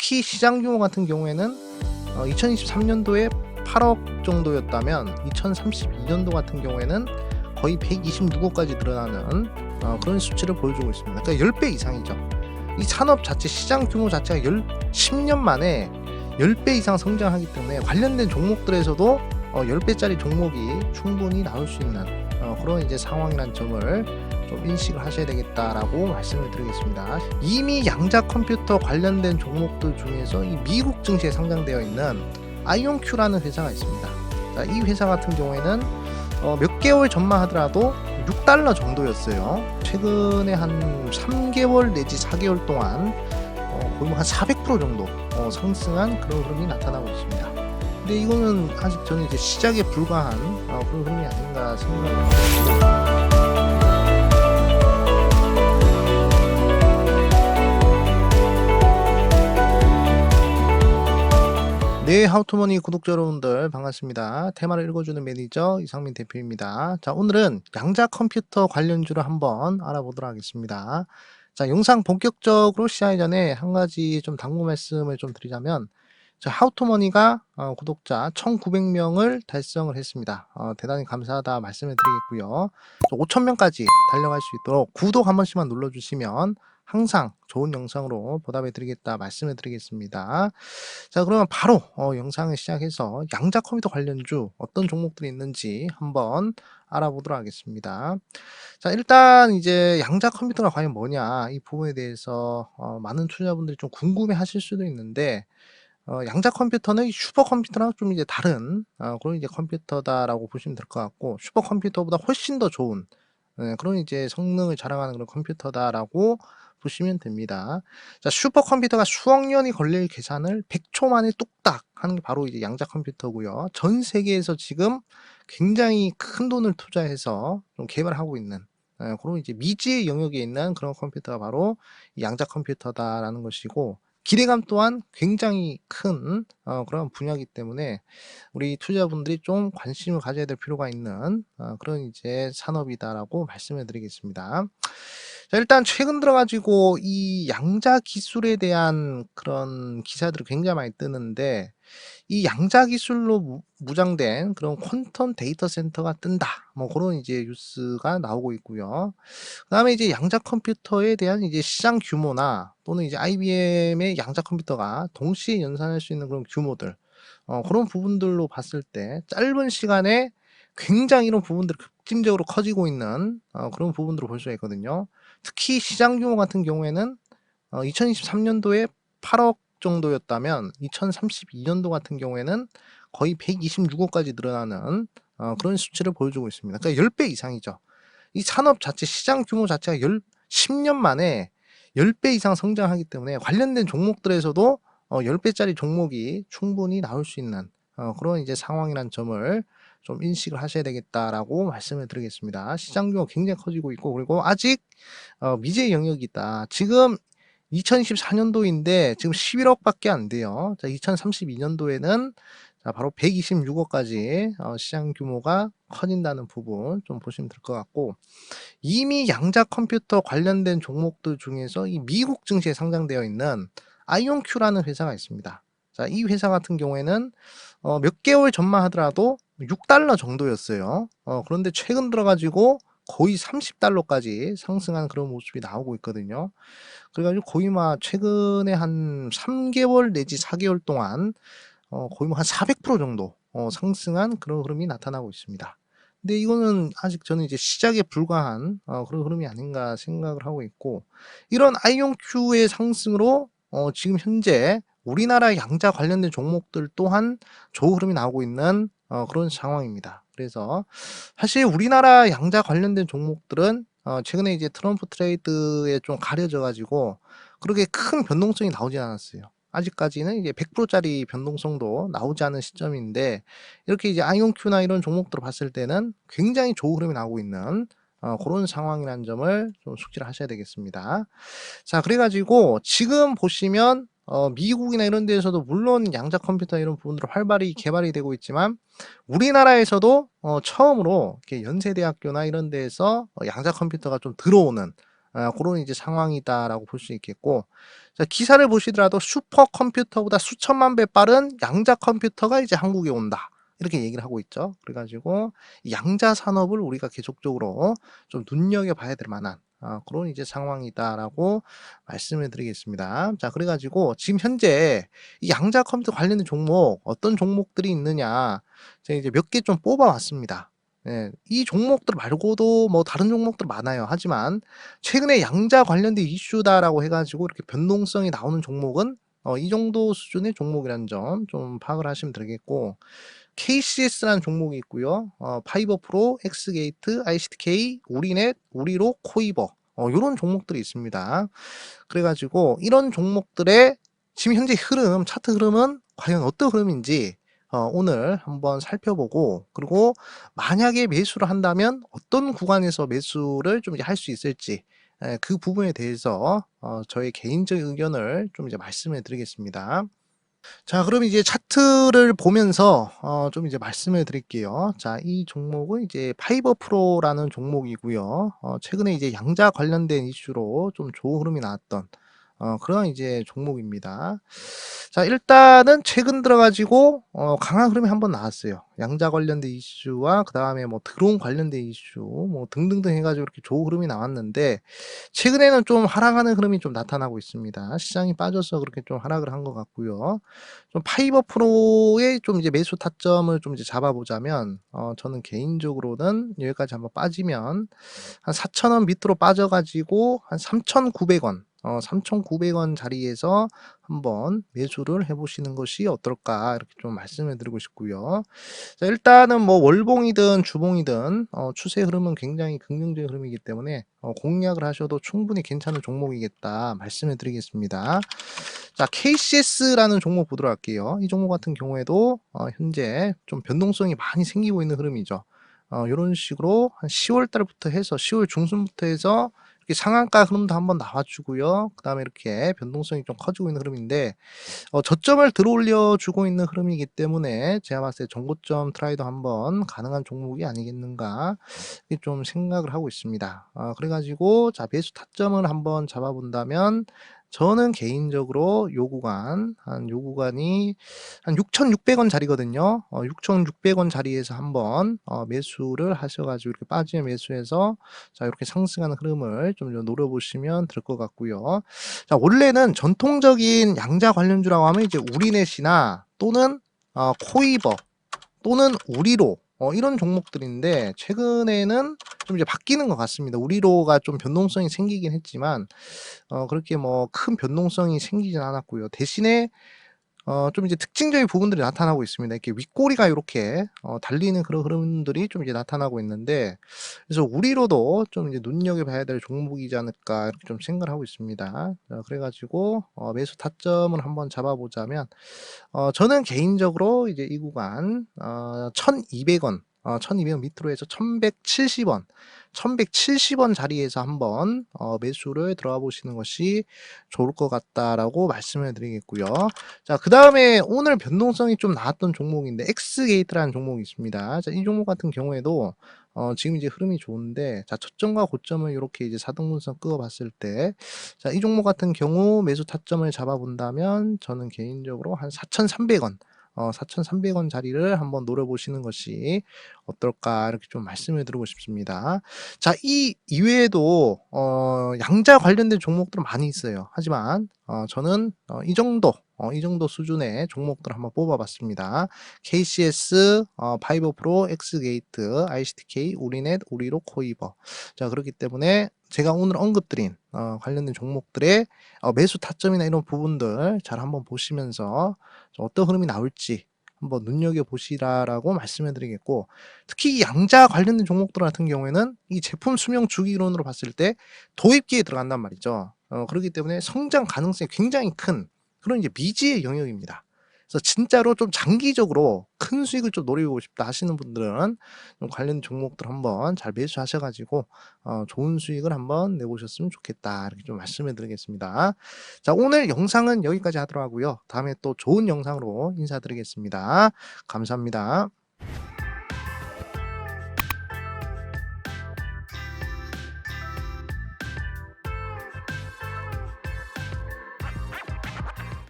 특히 시장 규모 같은 경우에는 어, 2023년도에 8억 정도였다면 2032년도 같은 경우에는 거의 126억까지 늘어나는 어, 그런 수치를 보여주고 있습니다. 그러니까 10배 이상이죠. 이 산업 자체 시장 규모 자체가 10, 10년 만에 10배 이상 성장하기 때문에 관련된 종목들에서도 어, 10배짜리 종목이 충분히 나올 수 있는 어, 그런 이제 상황이란 점을 좀 인식을 하셔야 되겠다라고 말씀을 드리겠습니다. 이미 양자 컴퓨터 관련된 종목들 중에서 이 미국 증시에 상장되어 있는 아이온큐라는 회사가 있습니다. 자, 이 회사 같은 경우에는 어, 몇 개월 전만 하더라도 6달러 정도였어요. 최근에 한 3개월 내지 4개월 동안 어, 거의 뭐한 400% 정도 어, 상승한 그런 흐름이 나타나고 있습니다. 근데 이거는 아직 저는 이제 시작에 불과한 어, 그런 흐름이 아닌가 생각합니다. 네, 하우투머니 구독자 여러분들 반갑습니다. 테마를 읽어주는 매니저 이상민 대표입니다. 자, 오늘은 양자 컴퓨터 관련주를 한번 알아보도록 하겠습니다. 자, 영상 본격적으로 시작하기 전에 한 가지 좀 당부 말씀을 좀 드리자면, 자, 하우투머니가 어, 구독자 1,900명을 달성을 했습니다. 어, 대단히 감사하다 말씀을 드리겠고요. 5,000명까지 달려갈 수 있도록 구독 한 번씩만 눌러주시면 항상 좋은 영상으로 보답해 드리겠다 말씀을 드리겠습니다. 자, 그러면 바로 어, 영상을 시작해서 양자 컴퓨터 관련주 어떤 종목들이 있는지 한번 알아보도록 하겠습니다. 자, 일단 이제 양자 컴퓨터가 과연 뭐냐 이 부분에 대해서 어, 많은 투자자분들이 좀 궁금해 하실 수도 있는데 어, 양자 컴퓨터는 이 슈퍼 컴퓨터랑 좀 이제 다른 어, 그런 이제 컴퓨터다라고 보시면 될 것 같고 슈퍼 컴퓨터보다 훨씬 더 좋은 예, 그런 이제 성능을 자랑하는 그런 컴퓨터다라고 보시면 됩니다. 자, 슈퍼컴퓨터가 수억 년이 걸릴 계산을 100초 만에 뚝딱 하는 게 바로 이제 양자 컴퓨터고요. 전 세계에서 지금 굉장히 큰 돈을 투자해서 좀 개발하고 있는 예, 그런 이제 미지의 영역에 있는 그런 컴퓨터가 바로 이 양자 컴퓨터다라는 것이고 기대감 또한 굉장히 큰 어, 그런 분야이기 때문에 우리 투자분들이 좀 관심을 가져야 될 필요가 있는 어, 그런 이제 산업이다라고 말씀을 드리겠습니다. 자, 일단 최근 들어가지고 이 양자 기술에 대한 그런 기사들이 굉장히 많이 뜨는데 이 양자 기술로 무- 무장된 그런 퀀텀 데이터 센터가 뜬다. 뭐 그런 이제 뉴스가 나오고 있고요. 그다음에 이제 양자 컴퓨터에 대한 이제 시장 규모나 또는 이제 IBM의 양자 컴퓨터가 동시에 연산할 수 있는 그런 규모들 어, 그런 부분들로 봤을 때 짧은 시간에 굉장히 이런 부분들이 급진적으로 커지고 있는 어, 그런 부분들을 볼 수가 있거든요. 특히 시장 규모 같은 경우에는 어, 2023년도에 8억 정도였다면 2032년도 같은 경우에는 거의 126억까지 늘어나는 어, 그런 수치를 보여주고 있습니다. 그러니까 10배 이상이죠. 이 산업 자체 시장 규모 자체가 10, 10년 만에 10배 이상 성장하기 때문에 관련된 종목들에서도 어, 10배짜리 종목이 충분히 나올 수 있는 어, 그런 이제 상황이란 점을 좀 인식을 하셔야 되겠다라고 말씀을 드리겠습니다. 시장 규모 굉장히 커지고 있고 그리고 아직 어, 미지의 영역이 있다. 지금 2024년도인데 지금 11억밖에 안 돼요. 자, 2032년도에는 자, 바로 126억까지 어, 시장 규모가 커진다는 부분 좀 보시면 될 것 같고 이미 양자 컴퓨터 관련된 종목들 중에서 이 미국 증시에 상장되어 있는 아이온큐라는 회사가 있습니다. 자, 이 회사 같은 경우에는 어, 몇 개월 전만 하더라도 6달러 정도였어요. 어, 그런데 최근 들어가지고 거의 30달러까지 상승한 그런 모습이 나오고 있거든요. 그래가지고 거의 막 최근에 한 3개월 내지 4개월 동안 어, 거의 뭐한400% 정도 어, 상승한 그런 흐름이 나타나고 있습니다. 근데 이거는 아직 저는 이제 시작에 불과한 어, 그런 흐름이 아닌가 생각을 하고 있고 이런 아이온큐의 상승으로 어, 지금 현재 우리나라 양자 관련된 종목들 또한 좋은 흐름이 나오고 있는 어, 그런 상황입니다. 그래서 사실 우리나라 양자 관련된 종목들은 어, 최근에 이제 트럼프 트레이드에 좀 가려져 가지고 그렇게 큰 변동성이 나오지 않았어요. 아직까지는 이제 100%짜리 변동성도 나오지 않은 시점인데 이렇게 이제 아이온큐나 이런 종목들을 봤을 때는 굉장히 좋은 흐름이 나오고 있는 어, 그런 상황이라는 점을 좀 숙지를 하셔야 되겠습니다. 자, 그래가지고 지금 보시면 어, 미국이나 이런 데에서도 물론 양자 컴퓨터 이런 부분들 활발히 개발이 되고 있지만 우리나라에서도 어, 처음으로 이렇게 연세대학교나 이런 데에서 어, 양자 컴퓨터가 좀 들어오는 아, 그런 이제 상황이다라고 볼 수 있겠고 자 기사를 보시더라도 "슈퍼 컴퓨터보다 수천만 배 빠른 양자 컴퓨터가 이제 한국에 온다." 이렇게 얘기를 하고 있죠. 그래 가지고 이 양자 산업을 우리가 계속적으로 좀 눈여겨봐야 될 만한 아 그런 이제 상황이다라고 말씀을 드리겠습니다. 자 그래 가지고 지금 현재 이 양자 컴퓨터 관련된 종목 어떤 종목들이 있느냐 제가 이제 몇 개 좀 뽑아 왔습니다. 예. 이 종목들 말고도 뭐 다른 종목들 많아요. 하지만 최근에 양자 관련된 이슈다라고 해 가지고 이렇게 변동성이 나오는 종목은 어 이 정도 수준의 종목이라는 점 좀 파악을 하시면 되겠고 KCS라는 종목이 있고요. 어 파이버 프로, 엑스게이트, ICTK, 우리넷, 우리로, 코이버 어 요런 종목들이 있습니다. 그래 가지고 이런 종목들의 지금 현재 흐름, 차트 흐름은 과연 어떤 흐름인지 어 오늘 한번 살펴보고 그리고 만약에 매수를 한다면 어떤 구간에서 매수를 좀 이제 할 수 있을지 예그 부분에 대해서 어 저의 개인적인 의견을 좀 이제 말씀을 드리겠습니다. 자 그럼 이제 차트를 보면서 어 좀 이제 말씀을 드릴게요. 자 이 종목은 이제 파이버 프로라는 종목이고요. 어 최근에 이제 양자 관련된 이슈로 좀 좋은 흐름이 나왔던 어 그런 이제 종목입니다. 자 일단은 최근 들어 가지고 어 강한 흐름이 한번 나왔어요. 양자 관련된 이슈와 그 다음에 뭐 드론 관련된 이슈 뭐 등등등 해 가지고 이렇게 좋은 흐름이 나왔는데 최근에는 좀 하락하는 흐름이 좀 나타나고 있습니다. 시장이 빠져서 그렇게 좀 하락을 한 것 같고요. 좀 파이버 프로의 좀 이제 매수 타점을 좀 이제 잡아 보자면 어 저는 개인적으로는 여기까지 한번 빠지면 한 4,000원 밑으로 빠져 가지고 한 3,900원 어 3,900원 자리에서 한번 매수를 해 보시는 것이 어떨까 이렇게 좀 말씀을 드리고 싶고요. 자 일단은 뭐 월봉이든 주봉이든 어 추세 흐름은 굉장히 긍정적인 흐름이기 때문에 어 공략을 하셔도 충분히 괜찮은 종목이겠다 말씀을 드리겠습니다. 자 KCS라는 종목 보도록 할게요. 이 종목 같은 경우에도 어 현재 좀 변동성이 많이 생기고 있는 흐름이죠. 어 요런 식으로 한 10월 달부터 해서 10월 중순부터 해서 상한가 흐름도 한번 나와 주고요. 그 다음에 이렇게 변동성이 좀 커지고 있는 흐름인데 어 저점을 들어올려 주고 있는 흐름이기 때문에 제가 봤을 때 정고점 트라이도 한번 가능한 종목이 아니겠는가 이렇게 좀 생각을 하고 있습니다. 어 그래 가지고 자 매수 타점을 한번 잡아 본다면 저는 개인적으로 요 구간 한 요 구간이 한 6,600원 자리거든요. 어 6,600원 자리에서 한번 어 매수를 하셔 가지고 이렇게 빠지면 매수해서 자 요렇게 상승하는 흐름을 좀 노려보시면 될 것 같고요. 자 원래는 전통적인 양자 관련주라고 하면 이제 우리넷이나 또는 어 코이버 또는 우리로 어 이런 종목들인데 최근에는 좀 이제 바뀌는 것 같습니다. 우리로가 좀 변동성이 생기긴 했지만 어 그렇게 뭐 큰 변동성이 생기진 않았고요. 대신에 어 좀 이제 특징적인 부분들이 나타나고 있습니다. 이렇게 윗꼬리가 요렇게 어 달리는 그런 흐름들이 좀 이제 나타나고 있는데 그래서 우리로도 좀 이제 눈여겨봐야 될 종목이지 않을까 이렇게 좀 생각을 하고 있습니다. 자 그래 가지고 어 매수 타점을 한번 잡아 보자면 어 저는 개인적으로 이제 이 구간 어 1,200원 어 1,200원 밑으로 해서 1,170 원, 1,170원 자리에서 한번 어 매수를 들어가 보시는 것이 좋을 것 같다라고 말씀을 드리겠고요. 자 그 다음에 오늘 변동성이 좀 나왔던 종목인데 엑스게이트라는 종목이 있습니다. 자 이 종목 같은 경우에도 어 지금 이제 흐름이 좋은데 자 저점과 고점을 요렇게 이제 사등분선 그어 봤을 때 자 이 종목 같은 경우 매수 타점을 잡아 본다면 저는 개인적으로 한 4,300원 어 4,300원 자리를 한번 노려보시는 것이 어떨까 이렇게 좀 말씀을 드리고 싶습니다. 자 이 이외에도 어 양자 관련된 종목들은 많이 있어요. 하지만 어 저는 어 이 정도 어 이 정도 수준의 종목들을 한번 뽑아 봤습니다. KCS, 어 파이버 프로, 엑스게이트, ICTK, 우리넷, 우리로, 코이버. 자 그렇기 때문에 제가 오늘 언급 드린 어 관련된 종목들의 어 매수 타점이나 이런 부분들 잘 한번 보시면서 어떤 흐름이 나올지 한번 눈여겨 보시라라고 말씀을 드리겠고 특히 이 양자 관련된 종목들 같은 경우에는 이 제품 수명 주기 이론으로 봤을 때 도입기에 들어간단 말이죠. 어 그렇기 때문에 성장 가능성이 굉장히 큰 그런 이제 미지의 영역입니다. 그래서 진짜로 좀 장기적으로 큰 수익을 좀 노리고 싶다 하시는 분들은 좀 관련 종목들 한번 잘 매수하셔 가지고 어 좋은 수익을 한번 내 보셨으면 좋겠다 이렇게 좀 말씀을 드리겠습니다. 자 오늘 영상은 여기까지 하도록 하고요. 다음에 또 좋은 영상으로 인사드리겠습니다. 감사합니다.